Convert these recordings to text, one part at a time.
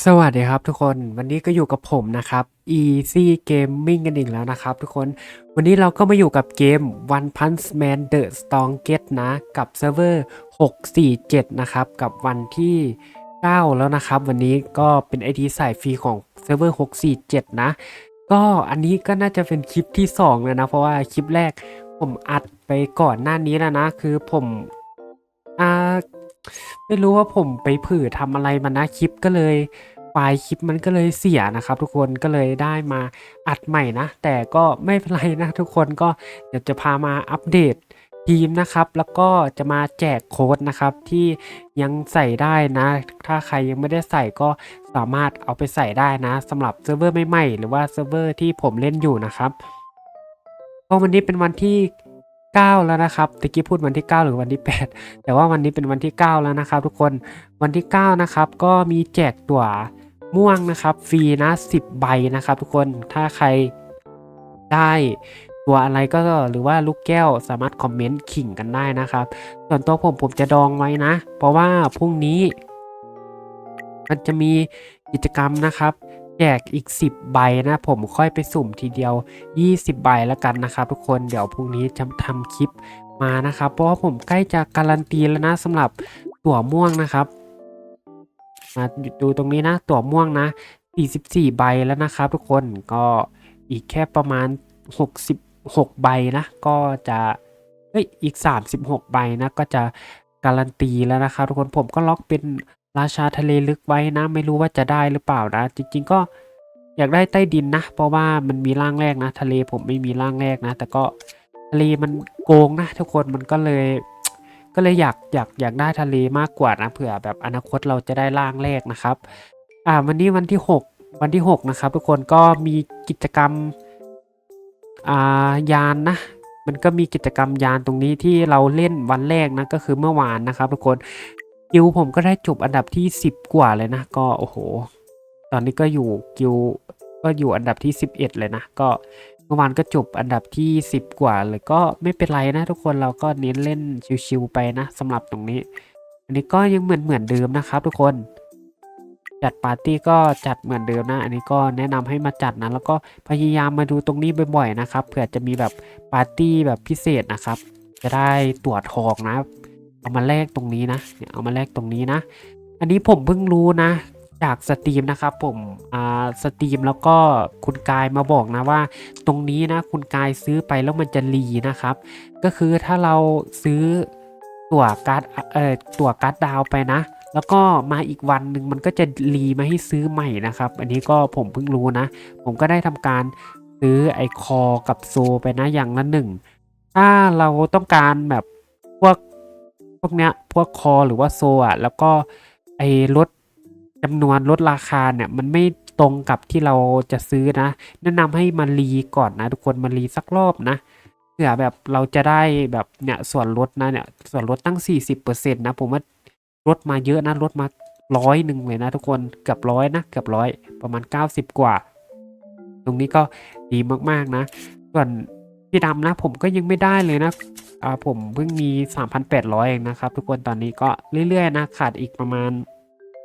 สวัสดีครับทุกคนวันนี้ก็อยู่กับผมนะครับ Easy Gaming กันอีกแล้วนะครับทุกคนวันนี้เราก็มาอยู่กับเกม One Punch Man The Strongest นะ กับเซิร์ฟเวอร์ 647 นะครับ กับวันที่ 9 แล้วนะครับ วันนี้ก็เป็น ID สายฟรีของเซิร์ฟเวอร์ 647 นะ ก็อันนี้ก็น่าจะเป็นคลิปที่2เลยนะ เพราะว่าคลิปแรกผมอัดไปก่อนหน้านี้แล้วนะ คือผม ไม่รู้ว่าผมไปผือทำอะไรมานะคลิปก็เลยไฟล์คลิปมันก็เลยเสียนะครับ ทุกคนก็เลยได้มาอัดใหม่นะ แต่ก็ไม่เป็นไรนะทุกคนก็เดี๋ยวจะพามาอัปเดตทีมนะครับ แล้วก็จะมาแจกโค้ดนะครับที่ยังใส่ได้นะ ถ้าใครยังไม่ได้ใส่ก็สามารถเอาไปใส่ได้นะสำหรับเซิร์ฟเวอร์ใหม่ๆหรือว่าเซิร์ฟเวอร์ที่ผมเล่นอยู่นะครับก็วันนี้เป็นวันที่ 9 แล้วนะครับตะกี้พูดวันที่ 9 หรือวันที่ 8 แต่ว่าวันนี้เป็นวันที่ 9 แล้วนะครับ ทุกคนวันที่ 9 นะครับ ก็มีแจกตั๋วม่วงนะครับฟรีนะ 10 ใบนะครับ ทุกคนถ้าใครได้ตัวอะไรก็หรือว่าลูกแก้วสามารถคอมเมนต์ขิงกันได้นะครับ ส่วนตัวผมผมจะดองไว้นะ เพราะว่าพรุ่งนี้ มันจะมีกิจกรรมนะครับ จกอีก 10 ใบนะผมค่อยไปสุ่มทีเดียว 20 ใบแล้วกันนะครับทุกคนเดี๋ยวพรุ่งนี้จะทำคลิปมานะครับ เพราะว่าผมใกล้จะการันตีแล้วนะสำหรับตั๋วม่วงนะครับ มาดูตรงนี้นะตั๋วม่วงนะ 44 ใบแล้วนะครับ ทุกคนก็อีกแค่ประมาณ 66 ใบนะก็จะเอ้ยอีก 36 ใบนะก็จะการันตีแล้วนะครับทุกคนผมก็ล็อกเป็น ราชาทะเลลึกไว้นะ ไม่รู้ว่าจะได้หรือเปล่านะ จริง ๆ ก็อยากได้ใต้ดินนะ เพราะว่ามันมีร่างแรกนะ ทะเลผมไม่มีร่างแรกนะ แต่ก็ทะเลมันโกงนะ ทุกคนมันก็เลย ก็เลยอยากอยากอยากได้ทะเลมากกว่านะเผื่อแบบอนาคตเราจะได้ร่างแรกนะครับ อ่าวันนี้วันที่ 6 วันที่ 6 นะครับ ทุกคนก็มีกิจกรรมอ่ายานนะมันก็มีกิจกรรมยานตรงนี้ที่เราเล่นวันแรกนะก็คือเมื่อวานนะครับ ทุกคน กิวผมก็ได้จบอันดับที่ 10 กว่าเลยนะ ก็โอ้โห ตอนนี้ก็อยู่กิวก็อยู่อันดับที่ 11 เลยนะ ก็เมื่อวานก็จบอันดับที่ 10 กว่าเลยก็ไม่เป็นไรนะทุกคนเราก็เน้นเล่นชิวๆไปนะสำหรับตรงนี้ อันนี้ก็ยังเหมือนเหมือนเดิมนะครับ ทุกคน จัดปาร์ตี้ก็จัดเหมือนเดิมนะ อันนี้ก็แนะนำให้มาจัดนะ แล้วก็พยายามมาดูตรงนี้บ่อยๆนะครับเผื่อจะมีแบบปาร์ตี้แบบพิเศษนะครับ จะได้ตั๋วทองนะ เอามาแลกตรงนี้นะเนี่ยเอามาแลกตรงนี้นะ อันนี้ผมเพิ่งรู้นะ จากสตรีมนะครับผมอ่าสตรีมแล้วก็คุณกายมาบอกนะว่า ตรงนี้นะคุณกายซื้อไปแล้วมันจะรีนะครับ ก็คือถ้าเราซื้อตั๋วการ์ดเอ่อตั๋วการ์ดดาวไปนะแล้วก็มาอีกวันหนึ่งมันก็จะรีมาให้ซื้อใหม่นะครับ อันนี้ก็ผมเพิ่งรู้นะ ผมก็ได้ทำการซื้อไอคอกับโซไปนะอย่างละหนึ่ง ถ้าเราต้องการแบบพวก พวกเนี้ยพวกคอหรือว่าโซอะแล้วก็ไอ้ลดจำนวนลดราคาเนี่ยมันไม่ตรงกับที่เราจะซื้อนะ แนะนำให้มารีก่อนนะ ทุกคนมารีสักรอบนะเผื่อแบบเราจะได้แบบเนี่ยส่วนลดนะเนี่ยส่วนลดตั้ง 40%นะผมว่าลดมาเยอะนะลดมาร้อยหนึ่งเลยนะทุกคนเกือบร้อยนะเกือบร้อยประมาณ 90 กว่า ตรงนี้ก็ดีมากๆนะ ส่วนพี่ดำนะผมก็ยังไม่ได้เลยนะ อ่าผมเพิ่งมี 3,800 เองนะครับ ทุกคนตอนนี้ก็เรื่อยๆนะขาดอีกประมาณ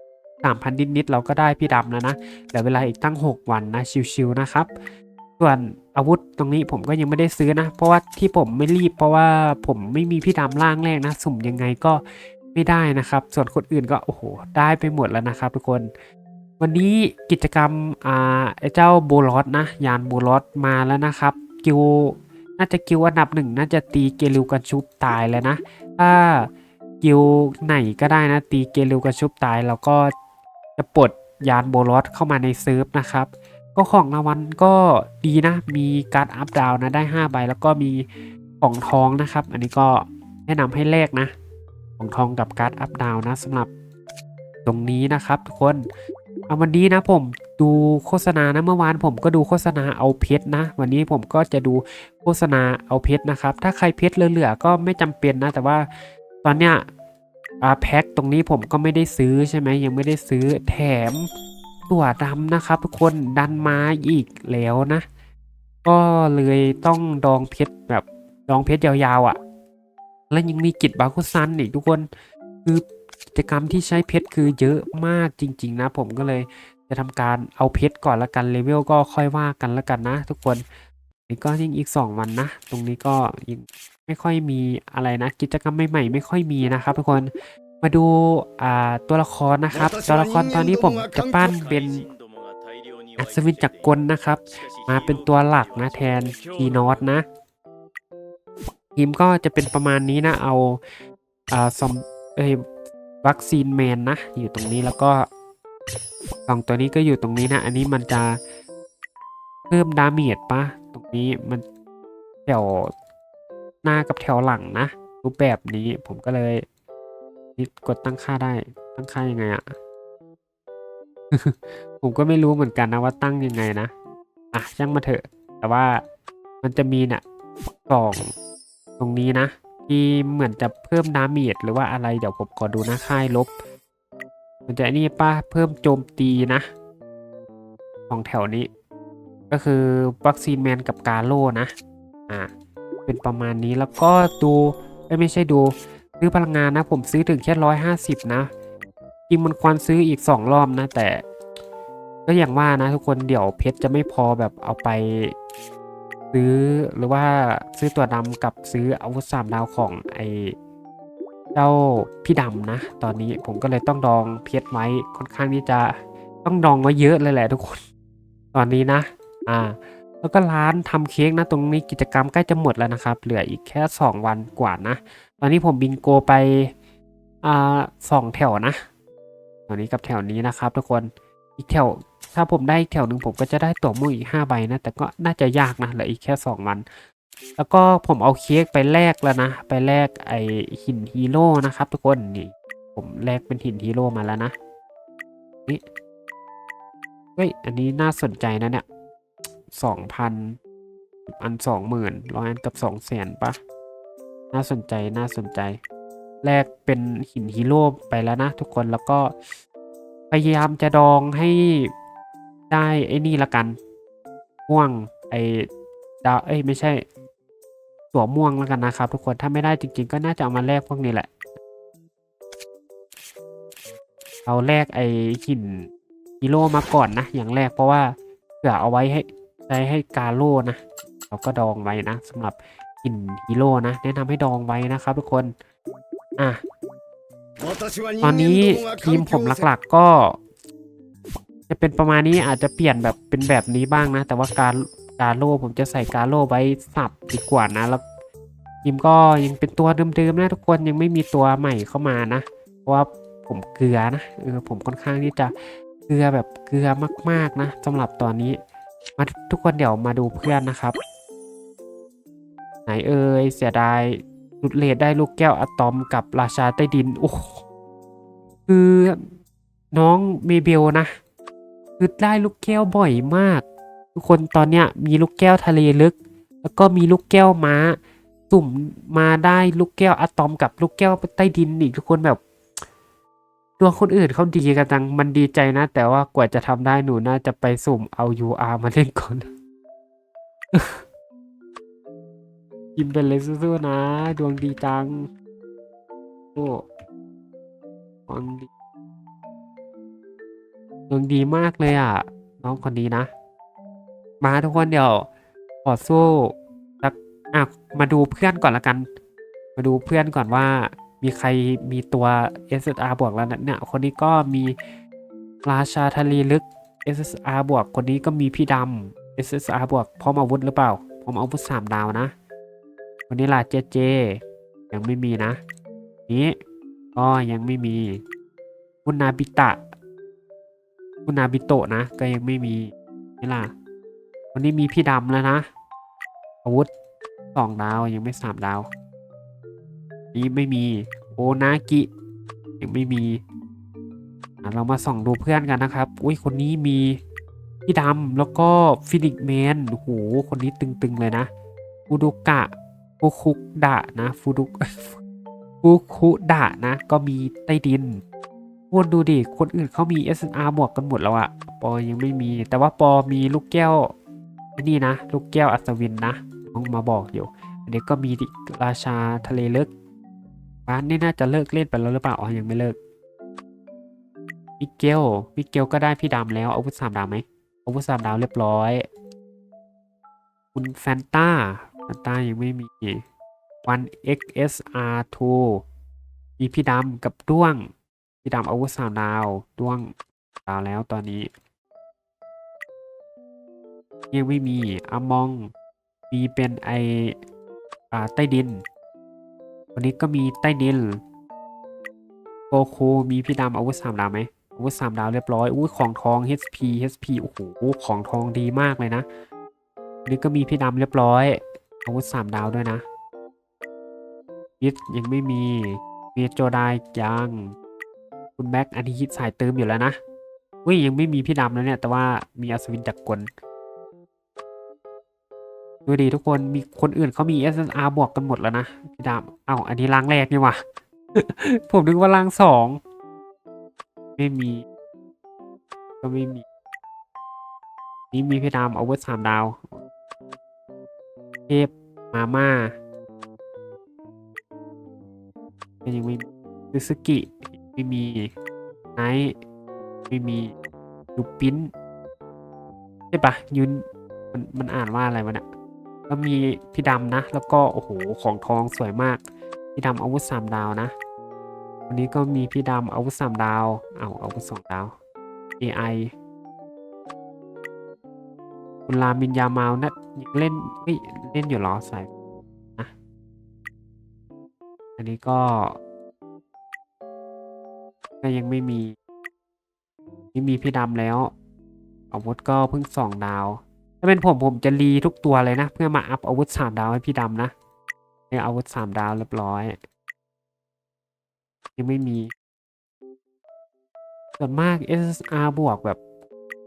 3,000 นิดๆเราก็ได้พี่ดำแล้วนะเหลือเวลาอีกตั้ง 6 วันนะชิวๆนะครับ ส่วนอาวุธตรงนี้ผมก็ยังไม่ได้ซื้อนะ เพราะว่าที่ผมไม่รีบเพราะว่าผมไม่มีพี่ดำล่างแรกนะ สุ่มยังไงก็ไม่ได้นะครับ ส่วนคนอื่นก็โอ้โหได้ไปหมดแล้วนะครับ ทุกคนวันนี้กิจกรรมอ่าไอ้เจ้าโบลอสนะ ยานโบลอสมาแล้วนะครับกิว น่าจะกิวอันดับหนึ่งน่าจะตีเกลิวกันชุบตายแล้วนะถ้ากิวไหนก็ได้นะ ตีเกลิวกันชุบตายแล้วก็จะปลดยานโบลอสเข้ามาในเซิร์ฟนะครับก็ของรางวัลก็ดีนะ มีการ์ดอัพดาวนะได้ 5 ใบ แล้วก็มีของทองนะครับ อันนี้ก็แนะนำให้แลกนะ ของทองกับการ์ดอัพดาวนะสำหรับตรงนี้นะครับทุกคน เอาวันนี้นะผมดูโฆษณานะเมื่อวานผมก็ดูโฆษณาเอาเพชรนะ วันนี้ผมก็จะดูโฆษณาเอาเพชรนะครับ ถ้าใครเพชรเหลือๆก็ไม่จำเป็นนะ แต่ว่าตอนเนี้ยอาแพ็คตรงนี้ผมก็ไม่ได้ซื้อใช่ไหมยังไม่ได้ซื้อแถมตัวดำนะครับ ทุกคนดันมาอีกแล้วนะ ก็เลยต้องดองเพชรแบบดองเพชรยาวๆอะ่ะ แล้วยังมีกิจบาคุซันอีกทุกคนคือ กิจกรรมที่ใช้เพชรคือเยอะมากจริง ๆ นะ ผมก็เลยจะทำการเอาเพชรก่อนละกันเลเวลก็ค่อยว่ากันละกันนะ ทุกคนนี่ก็ยิ่งอีก 2 วันนะ ตรงนี้ก็ยังไม่ค่อยมีอะไรนะ กิจกรรมใหม่ๆไม่ค่อยมีนะครับทุกคนมาดูอ่าตัวละครนะครับ ตัวละครตอนนี้ผมจะปั้นเป็นอัศวินจักรกลนะครับ มาเป็นตัวหลักนะแทนทีนอตนะทีมก็จะเป็นประมาณนี้นะเอาอ่าซอมเอ้ย วัคซีนแมนนะอยู่ตรงนี้แล้วก็สองตัวนี้ก็อยู่ตรงนี้นะ อันนี้มันจะเพิ่มดาเมจปะตรงนี้มันแถวหน้ากับแถวหลังนะ รูปแบบนี้ผมก็เลยนี่กดตั้งค่าได้ ตั้งค่ายังไงอะผมก็ไม่รู้เหมือนกันนะว่าตั้งยังไงนะอะช่างมาเถอะ แต่ว่ามันจะมีเนี่ยกล่องตรงนี้นะ ที่เหมือนจะเพิ่มดาเมจหรือว่าอะไรเดี๋ยวผมขอดูนะค่ายลบ มันจะนี่ป้าเพิ่มโจมตีนะของแถวนี้ ก็คือวัคซีนแมนกับกาโลนะอ่าเป็นประมาณนี้แล้วก็ดูเอ้ยไม่ใช่ดูซื้อพลังงานนะ ผมซื้อถึงแค่ร้อยห้าสิบนะจริงมันควรซื้ออีกสองรอบนะแต่ ก็อย่างว่านะทุกคนเดี๋ยวเพชรจะไม่พอแบบเอาไป ซื้อหรือว่าซื้อตัวดำกับซื้ออาวุธสามดาวของไอเจ้าพี่ดำนะ ตอนนี้ผมก็เลยต้องดองเพชรไว้ค่อนข้างที่จะต้องดองไว้เยอะเลยแหละทุกคน ตอนนี้นะ อ่า แล้วก็ร้านทำเค้กนะ ตรงนี้กิจกรรมใกล้จะหมดแล้วนะครับ เหลืออีกแค่ 2 วันกว่านะ ตอนนี้ผมบินโกไปอ่าสองแถวนะแถวนี้กับแถวนี้นะครับ ทุกคนอีกแถว ถ้าผมได้แถวหนึ่งผมก็จะได้ตั๋วม่วงอีกห้าใบนะ แต่ก็น่าจะยากนะเหลืออีกแค่สองวัน แล้วก็ผมเอาเค้กไปแลกแล้วนะ ไปแลกไอหินฮีโร่นะครับทุกคนนี่ผมแลกเป็นหินฮีโร่มาแล้วนะนี่เฮ้ยอันนี้น่าสนใจนะเนี่ยสองพันอันสองหมื่นร้อยอันกับสองแสนปะน่าสนใจน่าสนใจแลกเป็นหินฮีโร่ไปแล้วนะทุกคนแล้วก็พยายามจะดองให้ ได้ไอ้นี่ละกัน ม่วงไอ้ดาวเอ้ยไม่ใช่ ตัวม่วงแล้วกันนะครับ ทุกคนถ้าไม่ได้จริง ๆ ก็น่าจะเอามาแลกพวกนี้แหละ เอาแลกไอ้หินฮีโร่มาก่อนนะ อย่างแรกเพราะว่าเผื่อเอาไว้ให้ใช้ให้กาโร่นะ เราก็ดองไว้นะสำหรับหินฮีโร่นะ แนะนำให้ดองไว้นะครับ ทุกคนอะตอนนี้ทีมผมหลักๆก็ จะเป็นประมาณนี้อาจจะเปลี่ยนแบบเป็นแบบนี้บ้างนะ แต่ว่าการการโล่ผมจะใส่การโล่ไว้สับดีกว่านะแล้วทีมก็ยังเป็นตัวเดิมๆนะทุกคนยังไม่มีตัวใหม่เข้ามานะ เพราะว่าผมเกลือนะเออผมค่อนข้างที่จะเกลือแบบเกลือมากๆนะสำหรับตอนนี้ มาทุกคนเดี๋ยวมาดูเพื่อนนะครับ ไหนเอ่ยเสียดายหลุดเลดได้ลูกแก้วอะตอมกับราชาใต้ดินโอ้คือน้องเมเบลนะ คือได้ลูกแก้วบ่อยมาก ทุกคนตอนเนี้ยมีลูกแก้วทะเลลึก แล้วก็มีลูกแก้วม้า สุ่มมาได้ลูกแก้วอะตอมกับลูกแก้วใต้ดินอีกทุกคนแบบดวงคนอื่นเขาดีกันจังมันดีใจนะ แต่ว่ากว่าจะทำได้หนูน่าจะไปสุ่มเอา UR มาเล่นก่อนกินไปเลยสู้ๆนะ ดวงดีจังโอ้ดวงดี ดวงดีมากเลยอะ น้องคนนี้นะ มาทุกคนเดี๋ยวขอสู้สักอะมาดูเพื่อนก่อนละกัน มาดูเพื่อนก่อนว่า มีใครมีตัว SSR บวกแล้วนะเนี่ยคนนี้ก็มีราชาทะเลลึก SSR บวกคนนี้ก็มีพี่ดำ SSR บวกพร้อมอาวุธหรือเปล่าพร้อมอาวุธสามดาวนะวันนี้ล่ะเจเจ ยังไม่มีนะ นี้ก็ยังไม่มีคุณนาบิตะ คุณนาบิโตะนะ ก็ยังไม่มีนี่ล่ะ วันนี้มีพี่ดำแล้วนะ อาวุธสองดาวยังไม่สามดาว นี้ไม่มี โอนากิ ยังไม่มีอะเรามาส่องดูเพื่อนกันนะครับ อุ้ยคนนี้มีพี่ดำแล้วก็ฟินิกแมนโอ้โห คนนี้ตึงๆเลยนะฟูดุกะฟูคุดะนะฟูดุฟูคุดะนะ ก็มีใต้ดิน วนดูดิ คนอื่นเขามี SNR บวกกันหมดแล้วอะปอยังไม่มี แต่ว่าปอมีลูกแก้วอ้นี่นะ ลูกแก้วอัศวินนะต้องมาบอกอยู่ อันนี้ก็มีราชาทะเลเลึกบ้านนี่น่าจะเลิกเล่นไปแล้วหรือเปล่า อ๋อ ยังไม่เลิก มิเกล มิเกลก็ได้พี่ดำแล้ว อาวุธสามดาวไหม อาวุธสามดาวเรียบร้อย คุณแฟนตาแฟนตายังไม่มีวัน XSR2 มีพี่ดำกับด้วง พี่ดำอาวุธสามดาวด้วงดาวแล้วตอนนี้ ยังไม่มีอมองมีเป็นไออ่าใต้ดิน วันนี้ก็มีใต้ดินโกคูมีพี่ดำอาวุธสามดาวไหมอาวุธสามดาวเรียบร้อยอุ้ยของทอง HP HP โอ้โหของทองดีมากเลยนะวันนี้ก็มีพี่ดำเรียบร้อย อาวุธสามดาวด้วยนะยิดยังไม่มีมีโจไดยัง คุณแบ็กอันนี้ฮิตสายเติมอยู่แล้วนะอุ้ยยังไม่มีพี่ดำแล้วเนี่ย แต่ว่ามีอัศวินจักรกลดูดีทุกคนมีคนอื่นเขามี SSR บวกกันหมดแล้วนะพี่ดำเอ้าอันนี้ล้างแรกนี่วะผมนึกว่าล้างสองไม่มี ก็ไม่มี นี่มีพี่ดำเอาวุธสามดาวเทพมาม่าก็ยังไม่มีซูซูกิ ไม่มีไนท์ไม่มียูปินใช่ปะยุนมันมันอ่านว่าอะไรวะเนี่ยก็มีพี่ดำนะ แล้วก็โอ้โหของทองสวยมาก พี่ดำอาวุธสามดาวนะวันนี้ก็มีพี่ดำอาวุธสามดาวเอาอาวุธสองดาว AI คุณรามินยามานะยังเล่นเฮ้ยเล่นอยู่เหรอสายนะอันนี้ก็ ก็ยังไม่มี นี่มีพี่ดำแล้วอาวุธก็เพิ่งสองดาว ถ้าเป็นผมผมจะรีทุกตัวเลยนะ เพื่อมาอัพอาวุธสามดาวให้พี่ดำนะเนี่ยอาวุธสามดาวเรียบร้อย ยังไม่มี ส่วนมาก SSR บวกแบบ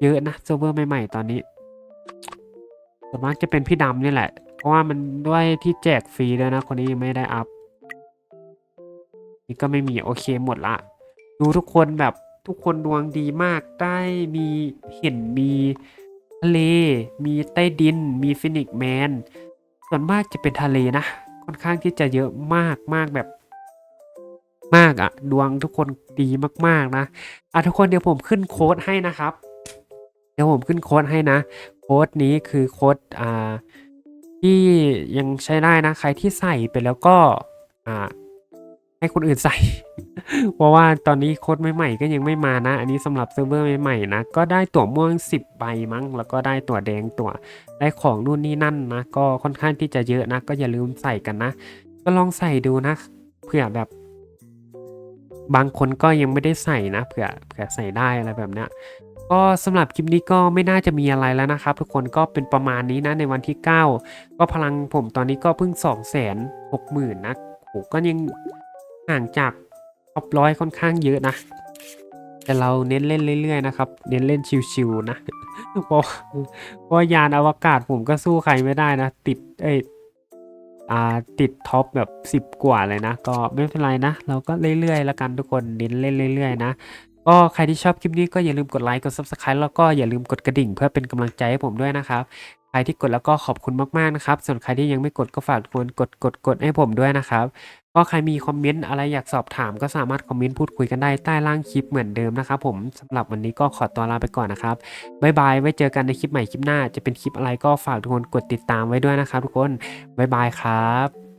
เยอะนะเซิร์ฟเวอร์ใหม่ๆตอนนี้ ส่วนมากจะเป็นพี่ดำนี่แหละ เพราะว่ามันด้วยที่แจกฟรีด้วยนะ คนนี้ยังไม่ได้อัพ นี่ก็ไม่มีโอเคหมดละ ดูทุกคนแบบทุกคนดวงดีมากได้มีเห็นมีทะเล มีใต้ดิน มีฟินิกแมน ส่วนมากจะเป็นทะเลนะ ค่อนข้างที่จะเยอะมากมากแบบ มากอะดวงทุกคนดีมากๆนะอะทุกคนเดี๋ยวผมขึ้นโค้ดให้นะครับ เดี๋ยวผมขึ้นโค้ดให้นะ โค้ดนี้คือโค้ดอ่าที่ยังใช้ได้นะ ใครที่ใส่ไปแล้วก็อ่าให้คนอื่นใส่ เพราะว่าตอนนี้โค้ดใหม่ๆก็ยังไม่มานะ อันนี้สำหรับเซิร์ฟเวอร์ใหม่ๆนะ ก็ได้ตั๋วม่วง 10 ใบมั้ง แล้วก็ได้ตั๋วแดงตั๋วได้ของนู่นนี่นั่นนะ ก็ค่อนข้างที่จะเยอะนะ ก็อย่าลืมใส่กันนะ ก็ลองใส่ดูนะ เผื่อแบบ บางคนก็ยังไม่ได้ใส่นะ เผื่อเผื่อใส่ได้อะไรแบบเนี้ยก็สำหรับคลิปนี้ก็ไม่น่าจะมีอะไรแล้วนะครับ ทุกคนก็เป็นประมาณนี้นะในวันที่ 9 ก็พลังผมตอนนี้ก็เพิ่ง 2 6 0 0 0 0นะโหก็ยังห่างจาก ท็อปร้อยค่อนข้างเยอะนะ แต่เราเน้นเล่นเรื่อยๆนะครับ เน้นเล่นชิวๆนะเพราะเพราะยานอวกาศผมก็สู้ใครไม่ได้นะ ติดเอ้ยอ่าติดท็อปแบบ 10 กว่าเลยนะ ก็ไม่เป็นไรนะ เราก็เรื่อยๆล้วกันทุกคนเน้นเล่นเรื่อยๆนะก็ใครที่ชอบคลิปนี้ก็อย่าลืมกดไลค์กด subscribe แล้วก็อย่าลืมกดกระดิ่งเพื่อเป็นกำลังใจให้ผมด้วยนะครับ ใครที่กดแล้วก็ขอบคุณมากๆนะครับ ส่วนใครที่ยังไม่กดก็ฝากทุกคนกดกดกดให้ผมด้วยนะครับ ก็ใครมีคอมเมนต์อะไรอยากสอบถามก็สามารถคอมเมนต์พูดคุยกันได้ใต้ล่างคลิปเหมือนเดิมนะครับผมสำหรับวันนี้ก็ขอตัวลาไปก่อนนะครับบายบายไว้เจอกันในคลิปใหม่คลิปหน้า จะเป็นคลิปอะไรก็ฝากทุกคนกดติดตามไว้ด้วยนะครับ ทุกคนบายบายครับ